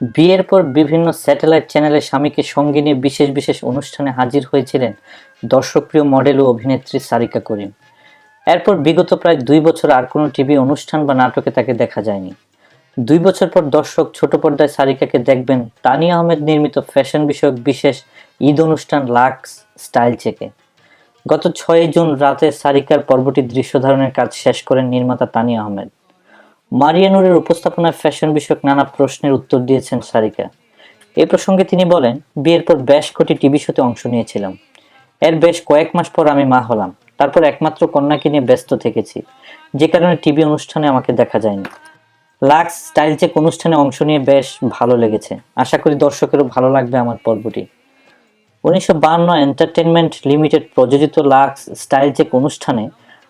বিয়ের পর বিভিন্ন স্যাটেলাইট চ্যানেলে স্বামীকে সঙ্গে নিয়ে বিশেষ বিশেষ অনুষ্ঠানে হাজির হয়েছিলেন দর্শকপ্রিয় মডেল ও অভিনেত্রী সারিকা করিম। এরপর বিগত প্রায় দুই বছর আর কোনো টিভি অনুষ্ঠান বা নাটকে তাকে দেখা যায়নি। দুই বছর পর দর্শক ছোট পর্দায় সারিকাকে দেখবেন তানিয়া আহমেদ নির্মিত ফ্যাশন বিষয়ক বিশেষ ঈদ অনুষ্ঠান লাক্স স্টাইল চেকে। গত ছয় জুন রাতে সারিকার পর্বটি দৃশ্য ধারণের কাজ শেষ করেন নির্মাতা তানিয়া আহমেদ। মারিয়ানুরের উপস্থাপনায় ফ্যাশন বিষয়ক নানা প্রশ্নের উত্তর দিয়েছেন সারিকা। এ প্রসঙ্গে তিনি বলেন, বিয়ের পর বেশ কটি টিভি শোতে অংশ নিয়েছিলাম। এর বেশ কয়েক মাস পর আমি মা হলাম। তারপর একমাত্র কন্যাকে নিয়ে ব্যস্ত থেকেছি। যে কারণে টিভি অনুষ্ঠানে আমাকে দেখা যায়নি। লাক্স স্টাইল চেক অনুষ্ঠানে অংশ নিয়ে বেশ ভালো লেগেছে। আশা করি দর্শকেরও ভালো লাগবে আমার পর্বটি। উনিশশো বান্ন এন্টারটেনমেন্ট লিমিটেড প্রযোজিত লাক্স স্টাইল চেক অনুষ্ঠানে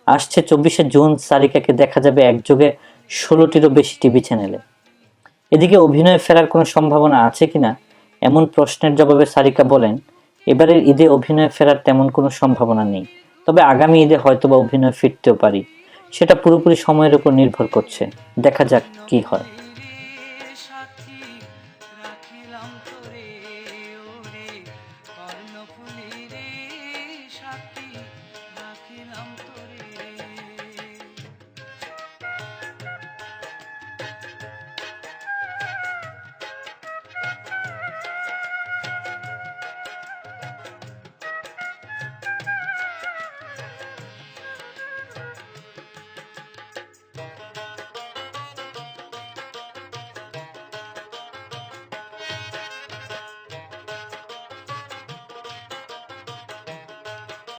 আসছে চব্বিশে জুন সারিকাকে দেখা যাবে একযোগে ষোলোটিরও বেশি টিভি চ্যানেলে। এদিকে অভিনয়ে ফেরার কোনো সম্ভাবনা আছে কিনা, এমন প্রশ্নের জবাবে সারিকা বলেন, এবারের ঈদে অভিনয়ে ফেরার তেমন কোনো সম্ভাবনা নেই। তবে আগামী ঈদে হয়তোবা অভিনয় ফিরতেও পারি। সেটা পুরোপুরি সময়ের উপর নির্ভর করছে। দেখা যাক কি হয়।